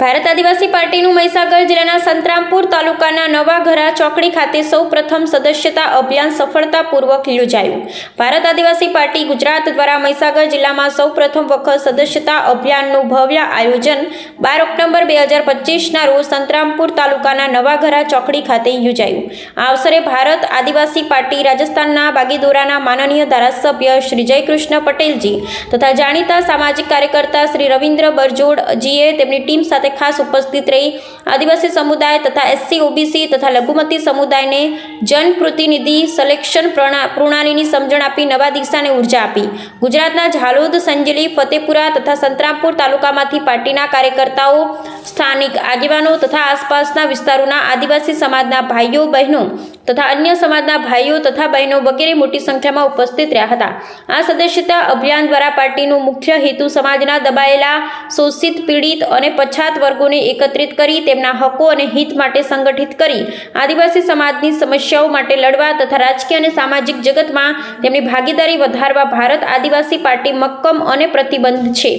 ભારત આદિવાસી પાર્ટીનું મહીસાગર જિલ્લાના સંતરામપુર તાલુકાના નવાઘરા ચોકડી ખાતે સૌ પ્રથમ સદસ્યતા અભિયાન સફળતાપૂર્વક યોજાયું. ભારત આદિવાસી પાર્ટી ગુજરાત દ્વારા મહીસાગર જિલ્લામાં સૌ પ્રથમ વખત સદસ્યતા અભિયાનનું ભવ્ય આયોજન બાર ઓક્ટોબર બે હજાર પચીસના રોજ સંતરામપુર તાલુકાના નવાઘરા ચોકડી ખાતે યોજાયું. આ અવસરે ભારત આદિવાસી પાર્ટી રાજસ્થાનના બાગીદોરાના માનનીય ધારાસભ્ય શ્રી જયકૃષ્ણ પટેલજી તથા જાણીતા સામાજિક કાર્યકર્તા શ્રી રવિન્દ્ર બરજોડજીએ તેમની ટીમ સાથે ખાસ ઉપસ્થિત રહી આદિવાસી સમુદાય તથા એસસી ઓબીસી તથા લઘુમતી સમુદાયને જનપ્રતિનિધિ સલેક્શન પ્રણા- પ્રણાલીની સમજણ આપી નવા દિશાને ઊર્જા આપી. ગુજરાતના ઝાલોદ, સંજલી, ફતેપુરા તથા સંતરામપુર તાલુકામાંથી પાર્ટીના કાર્યકર્તાઓ, સ્થાનિક આગેવાનો તથા આસપાસના વિસ્તારોના આદિવાસી સમાજના ભાઈઓ, બહેનો તથા અન્ય સમાજના ભાઈઓ તથા બહેનો વગેરે મોટી સંખ્યામાં ઉપસ્થિત રહ્યા હતા. આ સદસ્યતા અભિયાન દ્વારા પાર્ટીનો મુખ્ય હેતુ સમાજના દબાયેલા, શોષિત, પીડિત અને પછાત વર્ગોને એકત્રિત કરી તેમના હકો અને હિત માટે સંગઠિત કરી આદિવાસી સમાજની સમસ્યાઓ માટે લડવા તથા રાજકીય અને સામાજિક જગતમાં તેમની ભાગીદારી વધારવા ભારત આદિવાસી પાર્ટી મક્કમ અને પ્રતિબંધ છે.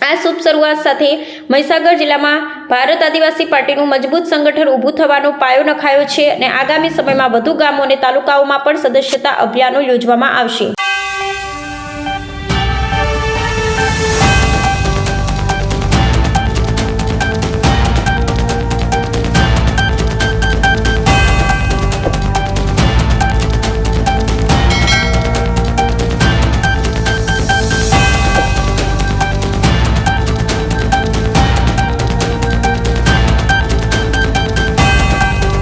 આ શુભ શરૂઆત સાથે મહીસાગર જિલ્લામાં ભારત આદિવાસી પાર્ટીનું મજબૂત સંગઠન ઊભું થવાનો પાયો નખાયો છે અને આગામી સમયમાં વધુ ગામો અને તાલુકાઓમાં પણ સદસ્યતા અભિયાનો યોજવામાં આવશે.